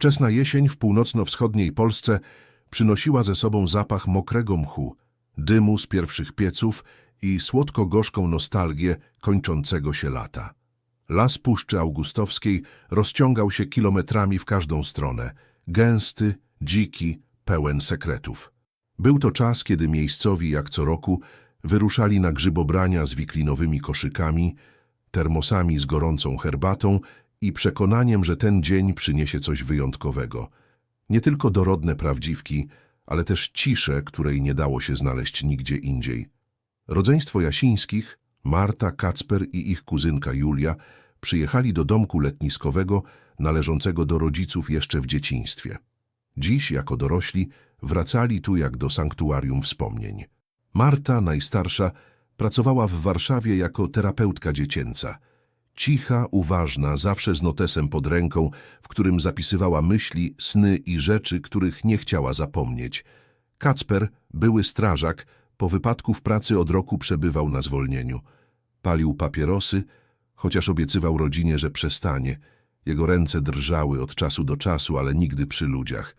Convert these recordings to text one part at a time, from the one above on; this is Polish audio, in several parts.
Wczesna jesień w północno-wschodniej Polsce przynosiła ze sobą zapach mokrego mchu, dymu z pierwszych pieców i słodko-gorzką nostalgię kończącego się lata. Las Puszczy Augustowskiej rozciągał się kilometrami w każdą stronę, gęsty, dziki, pełen sekretów. Był to czas, kiedy miejscowi, jak co roku, wyruszali na grzybobrania z wiklinowymi koszykami, termosami z gorącą herbatą i przekonaniem, że ten dzień przyniesie coś wyjątkowego. Nie tylko dorodne prawdziwki, ale też ciszę, której nie dało się znaleźć nigdzie indziej. Rodzeństwo Jasińskich, Marta, Kacper i ich kuzynka Julia przyjechali do domku letniskowego należącego do rodziców jeszcze w dzieciństwie. Dziś, jako dorośli, wracali tu jak do sanktuarium wspomnień. Marta, najstarsza, pracowała w Warszawie jako terapeutka dziecięca. Cicha, uważna, zawsze z notesem pod ręką, w którym zapisywała myśli, sny i rzeczy, których nie chciała zapomnieć. Kacper, były strażak, po wypadku w pracy od roku przebywał na zwolnieniu. Palił papierosy, chociaż obiecywał rodzinie, że przestanie. Jego ręce drżały od czasu do czasu, ale nigdy przy ludziach.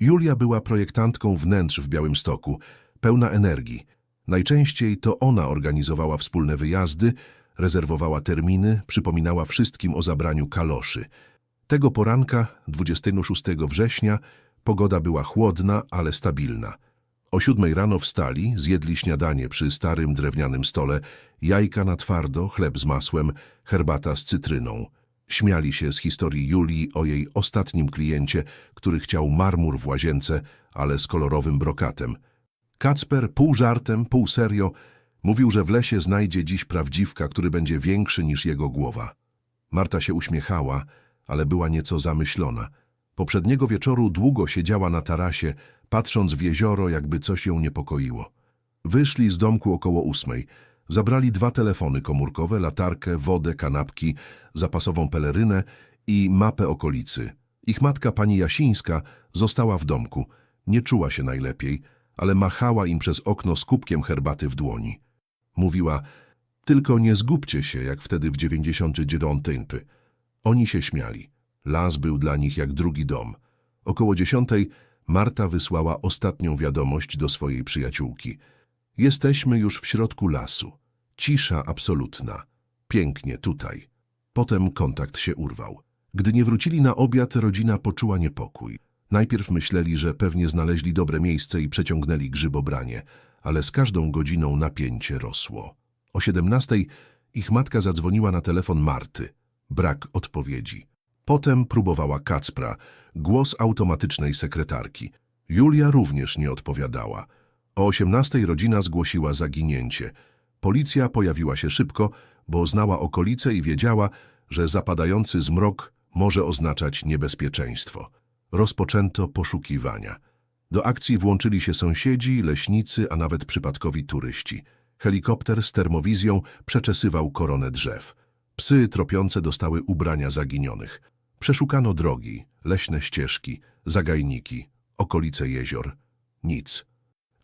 Julia była projektantką wnętrz w Białymstoku, pełna energii. Najczęściej to ona organizowała wspólne wyjazdy, rezerwowała terminy, przypominała wszystkim o zabraniu kaloszy. Tego poranka, 26 września, pogoda była chłodna, ale stabilna. O siódmej rano wstali, zjedli śniadanie przy starym drewnianym stole, jajka na twardo, chleb z masłem, herbata z cytryną. Śmiali się z historii Julii o jej ostatnim kliencie, który chciał marmur w łazience, ale z kolorowym brokatem. Kacper, pół żartem, pół serio, mówił, że w lesie znajdzie dziś prawdziwka, który będzie większy niż jego głowa. Marta się uśmiechała, ale była nieco zamyślona. Poprzedniego wieczoru długo siedziała na tarasie, patrząc w jezioro, jakby coś ją niepokoiło. Wyszli z domku około ósmej. Zabrali dwa telefony komórkowe, latarkę, wodę, kanapki, zapasową pelerynę i mapę okolicy. Ich matka, pani Jasińska, została w domku. Nie czuła się najlepiej, ale machała im przez okno z kubkiem herbaty w dłoni. Mówiła, tylko nie zgubcie się, jak wtedy w 99 tynpy. Oni się śmiali. Las był dla nich jak drugi dom. Około dziesiątej Marta wysłała ostatnią wiadomość do swojej przyjaciółki. Jesteśmy już w środku lasu. Cisza absolutna. Pięknie tutaj. Potem kontakt się urwał. Gdy nie wrócili na obiad, rodzina poczuła niepokój. Najpierw myśleli, że pewnie znaleźli dobre miejsce i przeciągnęli grzybobranie, ale z każdą godziną napięcie rosło. O siedemnastej ich matka zadzwoniła na telefon Marty. Brak odpowiedzi. Potem próbowała Kacpra, głos automatycznej sekretarki. Julia również nie odpowiadała. O osiemnastej rodzina zgłosiła zaginięcie. Policja pojawiła się szybko, bo znała okolice i wiedziała, że zapadający zmrok może oznaczać niebezpieczeństwo. Rozpoczęto poszukiwania. Do akcji włączyli się sąsiedzi, leśnicy, a nawet przypadkowi turyści. Helikopter z termowizją przeczesywał koronę drzew. Psy tropiące dostały ubrania zaginionych. Przeszukano drogi, leśne ścieżki, zagajniki, okolice jezior. Nic.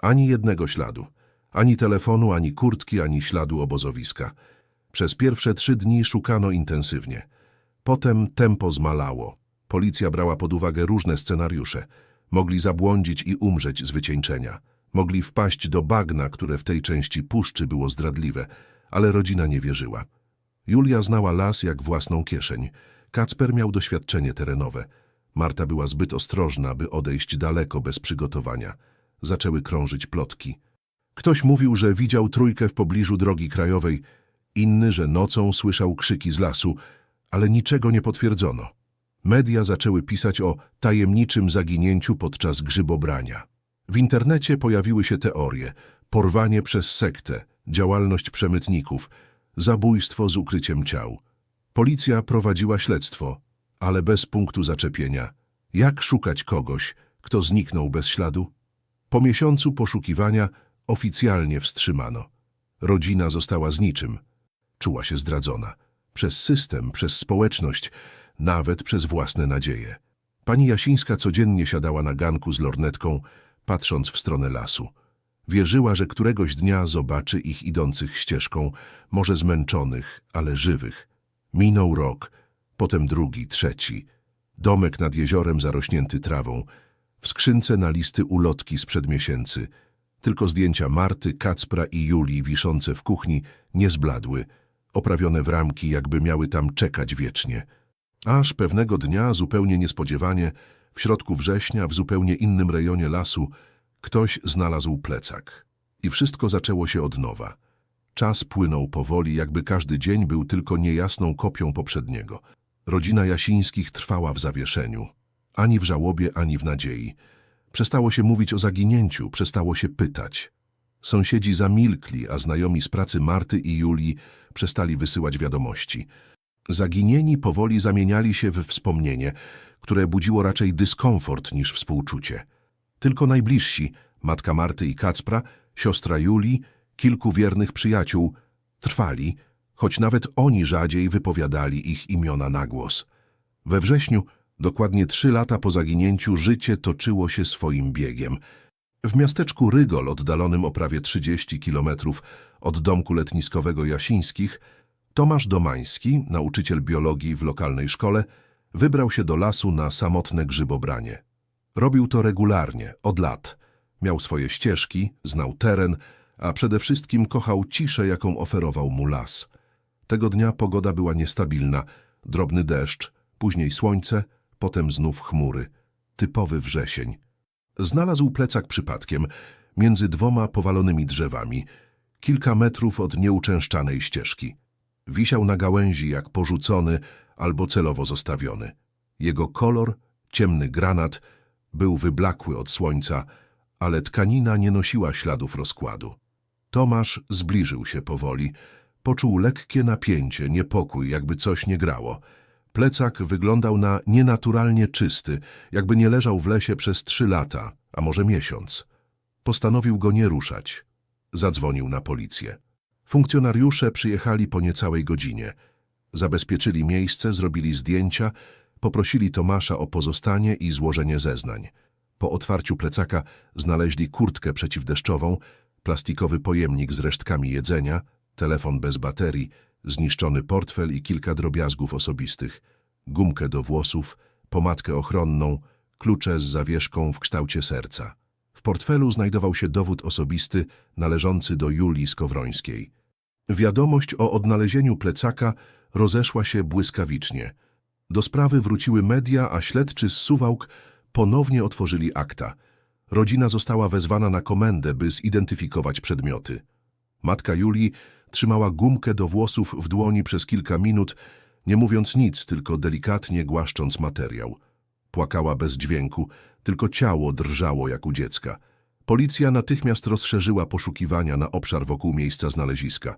Ani jednego śladu. Ani telefonu, ani kurtki, ani śladu obozowiska. Przez pierwsze trzy dni szukano intensywnie. Potem tempo zmalało. Policja brała pod uwagę różne scenariusze. Mogli zabłądzić i umrzeć z wycieńczenia. Mogli wpaść do bagna, które w tej części puszczy było zdradliwe, ale rodzina nie wierzyła. Julia znała las jak własną kieszeń. Kacper miał doświadczenie terenowe. Marta była zbyt ostrożna, by odejść daleko bez przygotowania. Zaczęły krążyć plotki. Ktoś mówił, że widział trójkę w pobliżu drogi krajowej, inny, że nocą słyszał krzyki z lasu, ale niczego nie potwierdzono. Media zaczęły pisać o tajemniczym zaginięciu podczas grzybobrania. W internecie pojawiły się teorie, porwanie przez sektę, działalność przemytników, zabójstwo z ukryciem ciał. Policja prowadziła śledztwo, ale bez punktu zaczepienia. Jak szukać kogoś, kto zniknął bez śladu? Po miesiącu poszukiwania oficjalnie wstrzymano. Rodzina została z niczym. Czuła się zdradzona. Przez system, przez społeczność, nawet przez własne nadzieje. Pani Jasińska codziennie siadała na ganku z lornetką, patrząc w stronę lasu. Wierzyła, że któregoś dnia zobaczy ich idących ścieżką, może zmęczonych, ale żywych. Minął rok, potem drugi, trzeci. Domek nad jeziorem zarośnięty trawą. W skrzynce na listy ulotki sprzed miesięcy. Tylko zdjęcia Marty, Kacpra i Julii wiszące w kuchni nie zbladły, oprawione w ramki, jakby miały tam czekać wiecznie. Aż pewnego dnia, zupełnie niespodziewanie, w środku września, w zupełnie innym rejonie lasu, ktoś znalazł plecak. I wszystko zaczęło się od nowa. Czas płynął powoli, jakby każdy dzień był tylko niejasną kopią poprzedniego. Rodzina Jasińskich trwała w zawieszeniu. Ani w żałobie, ani w nadziei. Przestało się mówić o zaginięciu, przestało się pytać. Sąsiedzi zamilkli, a znajomi z pracy Marty i Julii przestali wysyłać wiadomości. Zaginieni powoli zamieniali się w wspomnienie, które budziło raczej dyskomfort niż współczucie. Tylko najbliżsi, matka Marty i Kacpra, siostra Julii, kilku wiernych przyjaciół, trwali, choć nawet oni rzadziej wypowiadali ich imiona na głos. We wrześniu, dokładnie trzy lata po zaginięciu, życie toczyło się swoim biegiem. W miasteczku Rygol, oddalonym o prawie 30 kilometrów od domku letniskowego Jasińskich, Tomasz Domański, nauczyciel biologii w lokalnej szkole, wybrał się do lasu na samotne grzybobranie. Robił to regularnie, od lat. Miał swoje ścieżki, znał teren, a przede wszystkim kochał ciszę, jaką oferował mu las. Tego dnia pogoda była niestabilna, drobny deszcz, później słońce, potem znów chmury. Typowy wrzesień. Znalazł plecak przypadkiem, między dwoma powalonymi drzewami, kilka metrów od nieuczęszczanej ścieżki. Wisiał na gałęzi jak porzucony albo celowo zostawiony. Jego kolor, ciemny granat, był wyblakły od słońca, ale tkanina nie nosiła śladów rozkładu. Tomasz zbliżył się powoli. Poczuł lekkie napięcie, niepokój, jakby coś nie grało. Plecak wyglądał na nienaturalnie czysty, jakby nie leżał w lesie przez trzy lata, a może miesiąc. Postanowił go nie ruszać. Zadzwonił na policję. Funkcjonariusze przyjechali po niecałej godzinie. Zabezpieczyli miejsce, zrobili zdjęcia, poprosili Tomasza o pozostanie i złożenie zeznań. Po otwarciu plecaka znaleźli kurtkę przeciwdeszczową, plastikowy pojemnik z resztkami jedzenia, telefon bez baterii, zniszczony portfel i kilka drobiazgów osobistych, gumkę do włosów, pomadkę ochronną, klucze z zawieszką w kształcie serca. W portfelu znajdował się dowód osobisty należący do Julii Skowrońskiej. Wiadomość o odnalezieniu plecaka rozeszła się błyskawicznie. Do sprawy wróciły media, a śledczy z Suwałk ponownie otworzyli akta. Rodzina została wezwana na komendę, by zidentyfikować przedmioty. Matka Julii trzymała gumkę do włosów w dłoni przez kilka minut, nie mówiąc nic, tylko delikatnie głaszcząc materiał. Płakała bez dźwięku, tylko ciało drżało jak u dziecka. Policja natychmiast rozszerzyła poszukiwania na obszar wokół miejsca znaleziska.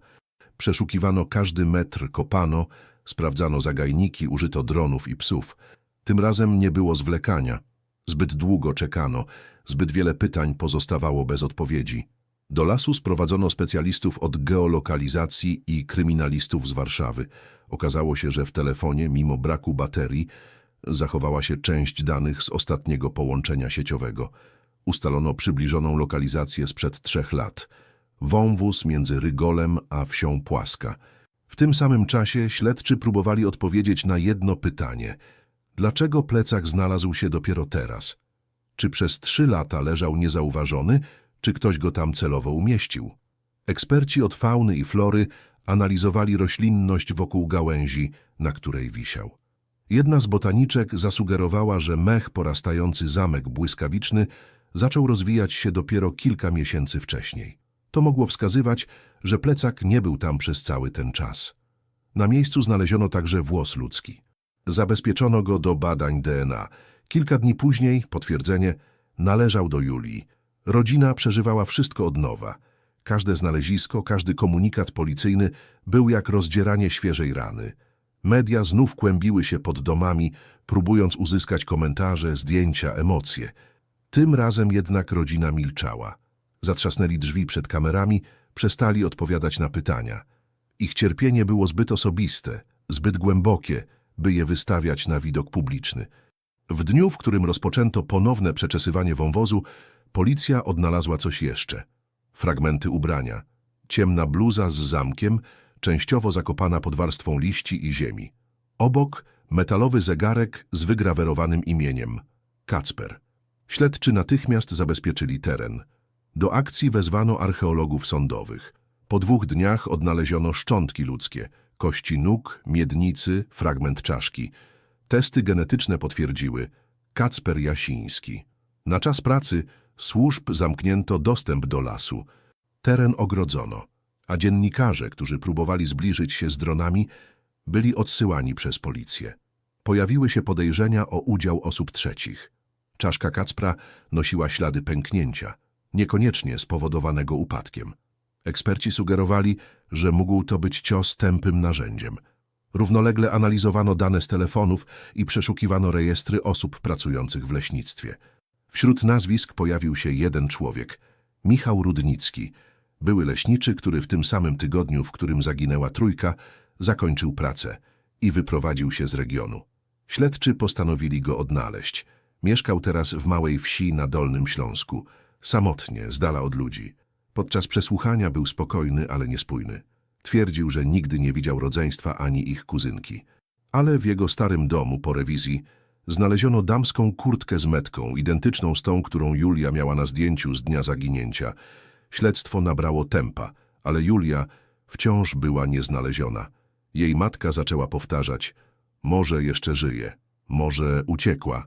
Przeszukiwano każdy metr, kopano, sprawdzano zagajniki, użyto dronów i psów. Tym razem nie było zwlekania. Zbyt długo czekano, zbyt wiele pytań pozostawało bez odpowiedzi. Do lasu sprowadzono specjalistów od geolokalizacji i kryminalistów z Warszawy. Okazało się, że w telefonie, mimo braku baterii, zachowała się część danych z ostatniego połączenia sieciowego. Ustalono przybliżoną lokalizację sprzed trzech lat. Wąwóz między Rygolem a wsią Płaska. W tym samym czasie śledczy próbowali odpowiedzieć na jedno pytanie. Dlaczego plecak znalazł się dopiero teraz? Czy przez trzy lata leżał niezauważony, czy ktoś go tam celowo umieścił? Eksperci od fauny i flory analizowali roślinność wokół gałęzi, na której wisiał. Jedna z botaniczek zasugerowała, że mech porastający zamek błyskawiczny zaczął rozwijać się dopiero kilka miesięcy wcześniej. To mogło wskazywać, że plecak nie był tam przez cały ten czas. Na miejscu znaleziono także włos ludzki. Zabezpieczono go do badań DNA. Kilka dni później, potwierdzenie, należał do Julii. Rodzina przeżywała wszystko od nowa. Każde znalezisko, każdy komunikat policyjny był jak rozdzieranie świeżej rany. Media znów kłębiły się pod domami, próbując uzyskać komentarze, zdjęcia, emocje. Tym razem jednak rodzina milczała. Zatrzasnęli drzwi przed kamerami, przestali odpowiadać na pytania. Ich cierpienie było zbyt osobiste, zbyt głębokie, by je wystawiać na widok publiczny. W dniu, w którym rozpoczęto ponowne przeczesywanie wąwozu, policja odnalazła coś jeszcze. Fragmenty ubrania. Ciemna bluza z zamkiem, częściowo zakopana pod warstwą liści i ziemi. Obok Metalowy zegarek z wygrawerowanym imieniem. Kacper. Śledczy natychmiast zabezpieczyli teren. Do akcji wezwano archeologów sądowych. Po dwóch dniach odnaleziono szczątki ludzkie, kości nóg, miednicy, fragment czaszki. Testy genetyczne potwierdziły Kacper Jasiński. Na czas pracy służb zamknięto dostęp do lasu. Teren ogrodzono, a dziennikarze, którzy próbowali zbliżyć się z dronami, byli odsyłani przez policję. Pojawiły się podejrzenia o udział osób trzecich. Czaszka Kacpra nosiła ślady pęknięcia, niekoniecznie spowodowanego upadkiem. Eksperci sugerowali, że mógł to być cios tępym narzędziem. Równolegle analizowano dane z telefonów i przeszukiwano rejestry osób pracujących w leśnictwie. Wśród nazwisk pojawił się jeden człowiek, Michał Rudnicki, były leśniczy, który w tym samym tygodniu, w którym zaginęła trójka, zakończył pracę i wyprowadził się z regionu. Śledczy postanowili go odnaleźć. Mieszkał teraz w małej wsi na Dolnym Śląsku, samotnie, z dala od ludzi. Podczas przesłuchania był spokojny, ale niespójny. Twierdził, że nigdy nie widział rodzeństwa ani ich kuzynki. Ale w jego starym domu po rewizji znaleziono damską kurtkę z metką, identyczną z tą, którą Julia miała na zdjęciu z dnia zaginięcia. Śledztwo nabrało tempa, ale Julia wciąż była nieznaleziona. Jej matka zaczęła powtarzać, może jeszcze żyje, może uciekła.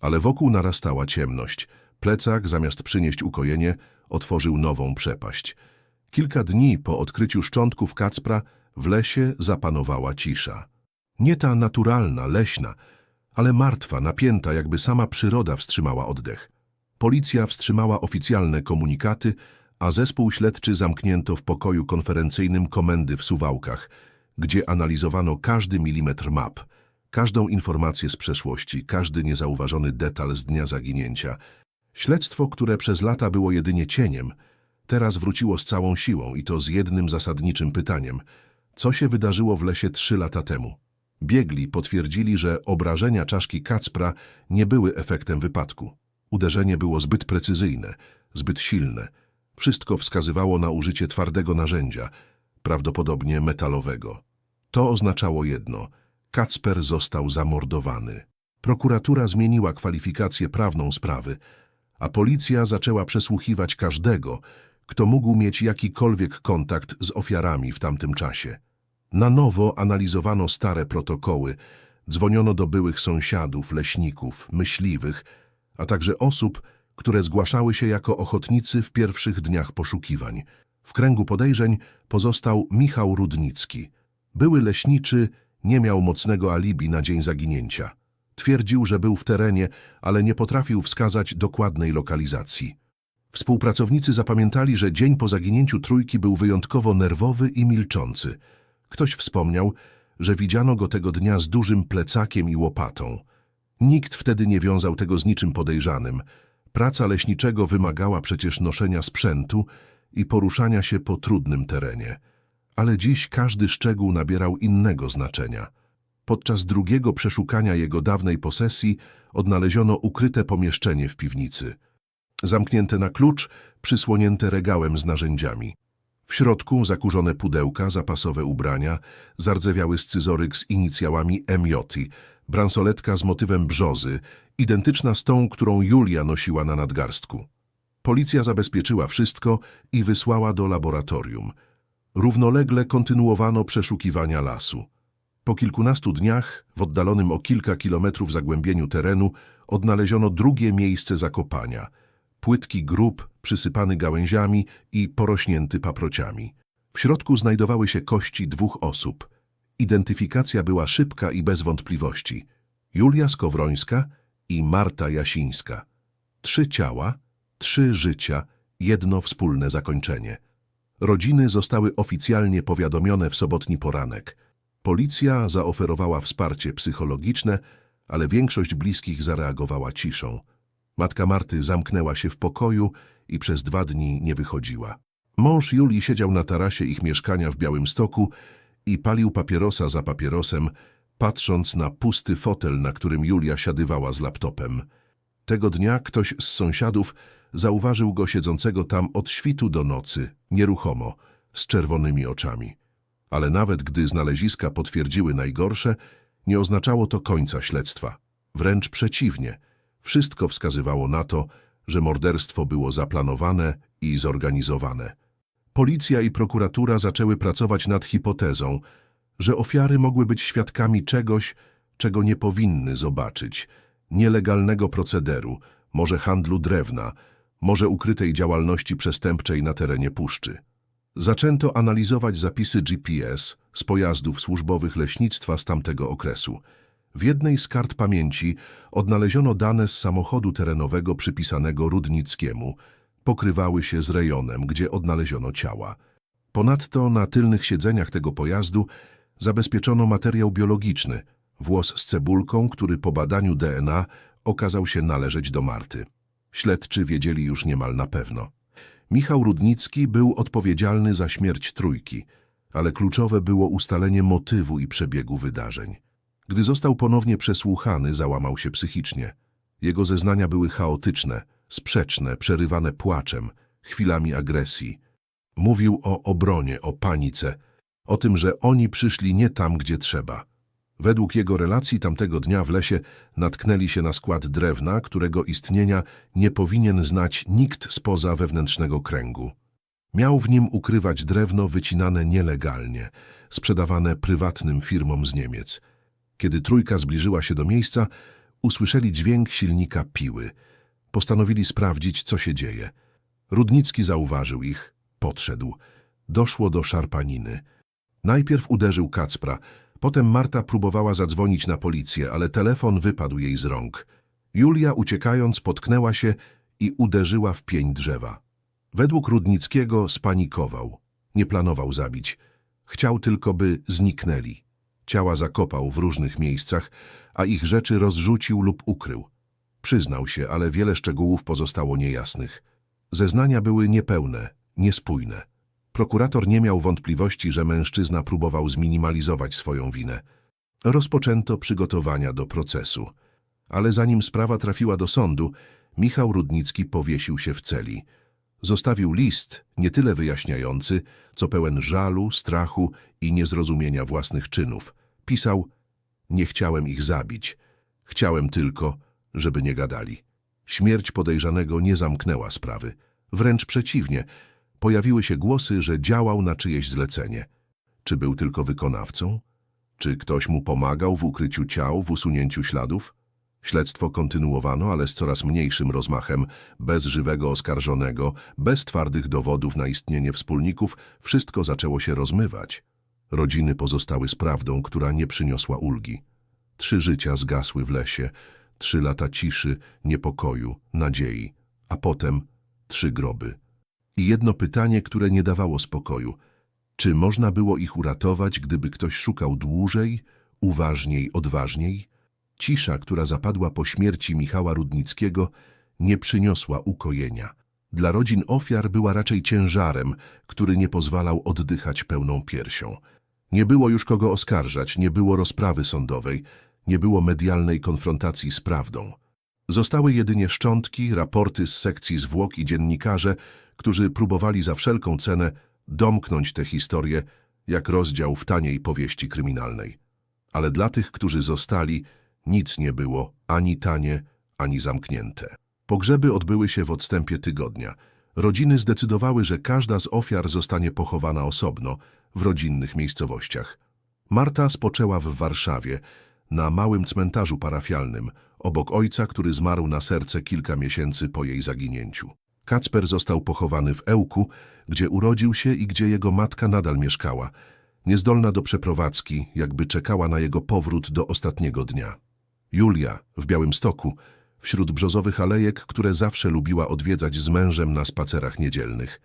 Ale wokół narastała ciemność. Plecak, zamiast przynieść ukojenie, otworzył nową przepaść. Kilka dni po odkryciu szczątków Kacpra w lesie zapanowała cisza. Nie ta naturalna, leśna, ale martwa, napięta, jakby sama przyroda wstrzymała oddech. Policja wstrzymała oficjalne komunikaty, a zespół śledczy zamknięto w pokoju konferencyjnym komendy w Suwałkach, gdzie analizowano każdy milimetr map, każdą informację z przeszłości, każdy niezauważony detal z dnia zaginięcia. Śledztwo, które przez lata było jedynie cieniem, teraz wróciło z całą siłą i to z jednym zasadniczym pytaniem. Co się wydarzyło w lesie trzy lata temu? Biegli potwierdzili, że obrażenia czaszki Kacpra nie były efektem wypadku. Uderzenie było zbyt precyzyjne, zbyt silne. Wszystko wskazywało na użycie twardego narzędzia, prawdopodobnie metalowego. To oznaczało jedno – Kacper został zamordowany. Prokuratura zmieniła kwalifikację prawną sprawy, a policja zaczęła przesłuchiwać każdego, kto mógł mieć jakikolwiek kontakt z ofiarami w tamtym czasie. Na nowo analizowano stare protokoły, dzwoniono do byłych sąsiadów, leśników, myśliwych, a także osób, które zgłaszały się jako ochotnicy w pierwszych dniach poszukiwań. W kręgu podejrzeń pozostał Michał Rudnicki. Były leśniczy nie miał mocnego alibi na dzień zaginięcia. Twierdził, że był w terenie, ale nie potrafił wskazać dokładnej lokalizacji. Współpracownicy zapamiętali, że dzień po zaginięciu trójki był wyjątkowo nerwowy i milczący. Ktoś wspomniał, że widziano go tego dnia z dużym plecakiem i łopatą. Nikt wtedy nie wiązał tego z niczym podejrzanym. Praca leśniczego wymagała przecież noszenia sprzętu i poruszania się po trudnym terenie. Ale dziś każdy szczegół nabierał innego znaczenia. Podczas drugiego przeszukania jego dawnej posesji odnaleziono ukryte pomieszczenie w piwnicy. Zamknięte na klucz, przysłonięte regałem z narzędziami. W środku zakurzone pudełka, zapasowe ubrania, zardzewiały scyzoryk z inicjałami MJ, bransoletka z motywem brzozy, identyczna z tą, którą Julia nosiła na nadgarstku. Policja zabezpieczyła wszystko i wysłała do laboratorium. Równolegle kontynuowano przeszukiwania lasu. Po kilkunastu dniach, w oddalonym o kilka kilometrów zagłębieniu terenu, odnaleziono drugie miejsce zakopania. Płytki grób przysypany gałęziami i porośnięty paprociami. W środku znajdowały się kości dwóch osób. Identyfikacja była szybka i bez wątpliwości. Julia Skowrońska i Marta Jasińska. Trzy ciała, trzy życia, jedno wspólne zakończenie. Rodziny zostały oficjalnie powiadomione w sobotni poranek. Policja zaoferowała wsparcie psychologiczne, ale większość bliskich zareagowała ciszą. Matka Marty zamknęła się w pokoju i przez dwa dni nie wychodziła. Mąż Julii siedział na tarasie ich mieszkania w Białymstoku i palił papierosa za papierosem, patrząc na pusty fotel, na którym Julia siadywała z laptopem. Tego dnia ktoś z sąsiadów zauważył go siedzącego tam od świtu do nocy, nieruchomo, z czerwonymi oczami. Ale nawet gdy znaleziska potwierdziły najgorsze, Nie oznaczało to końca śledztwa. Wręcz przeciwnie. Wszystko wskazywało na to, że morderstwo było zaplanowane i zorganizowane. Policja i prokuratura zaczęły pracować nad hipotezą, że ofiary mogły być świadkami czegoś, czego nie powinny zobaczyć. Nielegalnego procederu, może handlu drewna, może ukrytej działalności przestępczej na terenie puszczy. Zaczęto analizować zapisy GPS z pojazdów służbowych leśnictwa z tamtego okresu. W jednej z kart pamięci odnaleziono dane z samochodu terenowego przypisanego Rudnickiemu. Pokrywały się z rejonem, gdzie odnaleziono ciała. Ponadto na tylnych siedzeniach tego pojazdu zabezpieczono materiał biologiczny, włos z cebulką, który po badaniu DNA okazał się należeć do Marty. Śledczy wiedzieli już niemal na pewno. Michał Rudnicki był odpowiedzialny za śmierć trójki, ale kluczowe było ustalenie motywu i przebiegu wydarzeń. Gdy został ponownie przesłuchany, załamał się psychicznie. Jego zeznania były chaotyczne, sprzeczne, przerywane płaczem, chwilami agresji. Mówił o obronie, o panice, o tym, że oni przyszli nie tam, gdzie trzeba. Według jego relacji tamtego dnia w lesie natknęli się na skład drewna, którego istnienia nie powinien znać nikt spoza wewnętrznego kręgu. Miał w nim ukrywać drewno wycinane nielegalnie, sprzedawane prywatnym firmom z Niemiec. Kiedy trójka zbliżyła się do miejsca, usłyszeli dźwięk silnika piły. Postanowili sprawdzić, co się dzieje. Rudnicki zauważył ich, podszedł. Doszło do szarpaniny. Najpierw uderzył Kacpra, potem Marta próbowała zadzwonić na policję, ale telefon wypadł jej z rąk. Julia, uciekając, potknęła się i uderzyła w pień drzewa. Według Rudnickiego spanikował. Nie planował zabić. Chciał tylko, by zniknęli. Ciała zakopał w różnych miejscach, a ich rzeczy rozrzucił lub ukrył. Przyznał się, ale wiele szczegółów pozostało niejasnych. Zeznania były niepełne, niespójne. Prokurator nie miał wątpliwości, że mężczyzna próbował zminimalizować swoją winę. Rozpoczęto przygotowania do procesu. Ale zanim sprawa trafiła do sądu, Michał Rudnicki powiesił się w celi. Zostawił list, nie tyle wyjaśniający, co pełen żalu, strachu i niezrozumienia własnych czynów. Pisał, nie chciałem ich zabić. Chciałem tylko, żeby nie gadali. Śmierć podejrzanego nie zamknęła sprawy. Wręcz przeciwnie, pojawiły się głosy, że działał na czyjeś zlecenie. Czy był tylko wykonawcą? Czy ktoś mu pomagał w ukryciu ciał, w usunięciu śladów? Śledztwo kontynuowano, ale z coraz mniejszym rozmachem, bez żywego oskarżonego, bez twardych dowodów na istnienie wspólników, wszystko zaczęło się rozmywać. Rodziny pozostały z prawdą, która nie przyniosła ulgi. Trzy życia zgasły w lesie, trzy lata ciszy, niepokoju, nadziei, a potem trzy groby. I jedno pytanie, które nie dawało spokoju. Czy można było ich uratować, gdyby ktoś szukał dłużej, uważniej, odważniej? Cisza, która zapadła po śmierci Michała Rudnickiego, nie przyniosła ukojenia. Dla rodzin ofiar była raczej ciężarem, który nie pozwalał oddychać pełną piersią. Nie było już kogo oskarżać, nie było rozprawy sądowej, nie było medialnej konfrontacji z prawdą. Zostały jedynie szczątki, raporty z sekcji zwłok i dziennikarze, którzy próbowali za wszelką cenę domknąć tę historię jak rozdział w taniej powieści kryminalnej. Ale dla tych, którzy zostali, nic nie było ani tanie, ani zamknięte. Pogrzeby odbyły się w odstępie tygodnia. Rodziny zdecydowały, że każda z ofiar zostanie pochowana osobno, w rodzinnych miejscowościach. Marta spoczęła w Warszawie, na małym cmentarzu parafialnym, obok ojca, który zmarł na serce kilka miesięcy po jej zaginięciu. Kacper został pochowany w Ełku, gdzie urodził się i gdzie jego matka nadal mieszkała, niezdolna do przeprowadzki, jakby czekała na jego powrót do ostatniego dnia. Julia w Białymstoku, wśród brzozowych alejek, które zawsze lubiła odwiedzać z mężem na spacerach niedzielnych.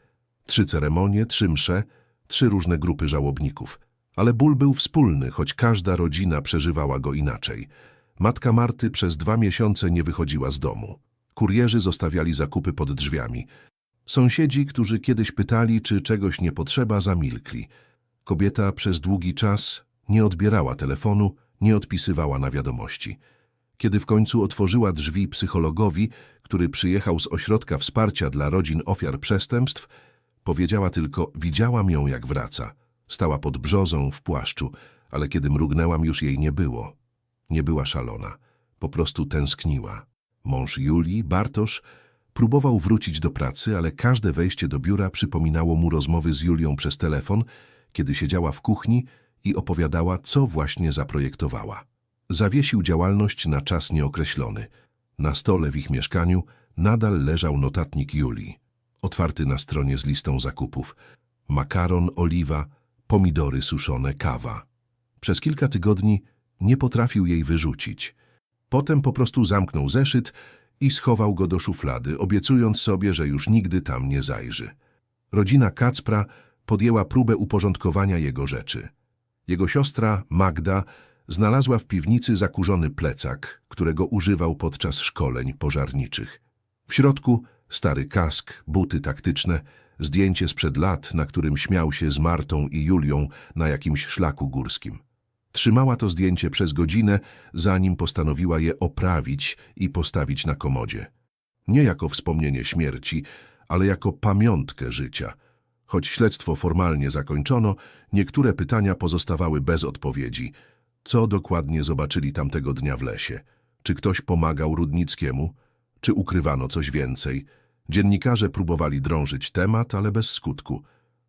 Trzy ceremonie, trzy msze, trzy różne grupy żałobników. Ale ból był wspólny, choć każda rodzina przeżywała go inaczej. Matka Marty przez dwa miesiące nie wychodziła z domu. Kurierzy zostawiali zakupy pod drzwiami. Sąsiedzi, którzy kiedyś pytali, czy czegoś nie potrzeba, zamilkli. Kobieta przez długi czas nie odbierała telefonu, nie odpisywała na wiadomości. Kiedy w końcu otworzyła drzwi psychologowi, który przyjechał z ośrodka wsparcia dla rodzin ofiar przestępstw, powiedziała tylko, widziałam ją jak wraca. Stała pod brzozą w płaszczu, ale kiedy mrugnęłam, już jej nie było. Nie była szalona, po prostu tęskniła. Mąż Julii, Bartosz, próbował wrócić do pracy, ale każde wejście do biura przypominało mu rozmowy z Julią przez telefon, kiedy siedziała w kuchni i opowiadała, co właśnie zaprojektowała. Zawiesił działalność na czas nieokreślony. Na stole w ich mieszkaniu nadal leżał notatnik Julii, otwarty na stronie z listą zakupów. Makaron, oliwa, pomidory suszone, kawa. Przez kilka tygodni nie potrafił jej wyrzucić. Potem po prostu zamknął zeszyt i schował go do szuflady, obiecując sobie, że już nigdy tam nie zajrzy. Rodzina Kacpra podjęła próbę uporządkowania jego rzeczy. Jego siostra, Magda, znalazła w piwnicy zakurzony plecak, którego używał podczas szkoleń pożarniczych. W środku stary kask, buty taktyczne, zdjęcie sprzed lat, na którym śmiał się z Martą i Julią na jakimś szlaku górskim. Trzymała to zdjęcie przez godzinę, zanim postanowiła je oprawić i postawić na komodzie. Nie jako wspomnienie śmierci, ale jako pamiątkę życia. Choć śledztwo formalnie zakończono, niektóre pytania pozostawały bez odpowiedzi. Co dokładnie zobaczyli tamtego dnia w lesie? Czy ktoś pomagał Rudnickiemu? Czy ukrywano coś więcej? Dziennikarze próbowali drążyć temat, ale bez skutku.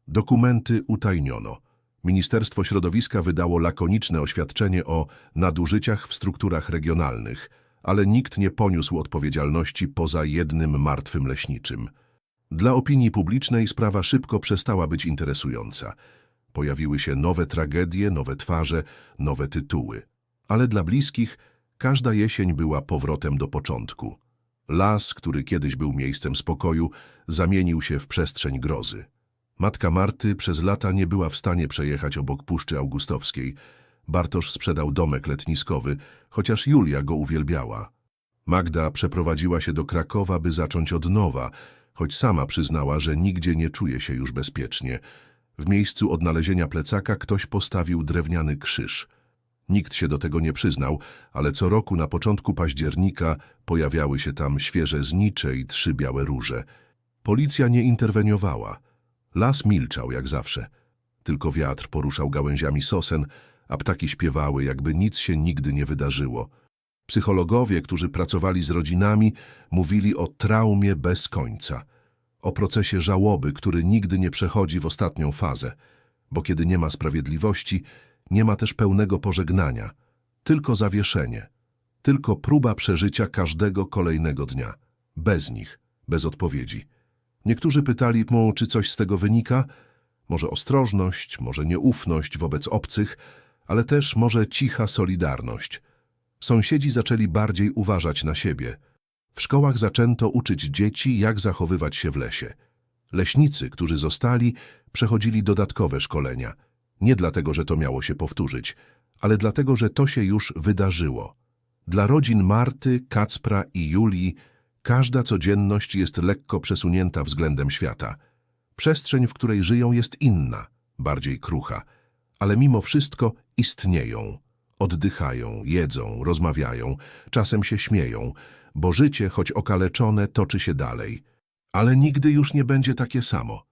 Dokumenty utajniono. Ministerstwo Środowiska wydało lakoniczne oświadczenie o nadużyciach w strukturach regionalnych, ale nikt nie poniósł odpowiedzialności poza jednym martwym leśniczym. Dla opinii publicznej sprawa szybko przestała być interesująca. Pojawiły się nowe tragedie, nowe twarze, nowe tytuły. Ale dla bliskich każda jesień była powrotem do początku. Las, który kiedyś był miejscem spokoju, zamienił się w przestrzeń grozy. Matka Marty przez lata nie była w stanie przejechać obok Puszczy Augustowskiej. Bartosz sprzedał domek letniskowy, chociaż Julia go uwielbiała. Magda przeprowadziła się do Krakowa, by zacząć od nowa, choć sama przyznała, że nigdzie nie czuje się już bezpiecznie. W miejscu odnalezienia plecaka ktoś postawił drewniany krzyż. Nikt się do tego nie przyznał, ale co roku na początku października pojawiały się tam świeże znicze i trzy białe róże. Policja nie interweniowała. Las milczał jak zawsze. Tylko wiatr poruszał gałęziami sosen, a ptaki śpiewały, jakby nic się nigdy nie wydarzyło. Psychologowie, którzy pracowali z rodzinami, mówili o traumie bez końca. O procesie żałoby, który nigdy nie przechodzi w ostatnią fazę. Bo kiedy nie ma sprawiedliwości, nie ma też pełnego pożegnania. Tylko zawieszenie. Tylko próba przeżycia każdego kolejnego dnia. Bez nich, bez odpowiedzi. Niektórzy pytali mu, czy coś z tego wynika. Może ostrożność, może nieufność wobec obcych, ale też może cicha solidarność. Sąsiedzi zaczęli bardziej uważać na siebie. W szkołach zaczęto uczyć dzieci, jak zachowywać się w lesie. Leśnicy, którzy zostali, przechodzili dodatkowe szkolenia. Nie dlatego, że to miało się powtórzyć, ale dlatego, że to się już wydarzyło. Dla rodzin Marty, Kacpra i Julii każda codzienność jest lekko przesunięta względem świata. Przestrzeń, w której żyją, jest inna, bardziej krucha, ale mimo wszystko istnieją. Oddychają, jedzą, rozmawiają, czasem się śmieją, bo życie, choć okaleczone, toczy się dalej. Ale nigdy już nie będzie takie samo.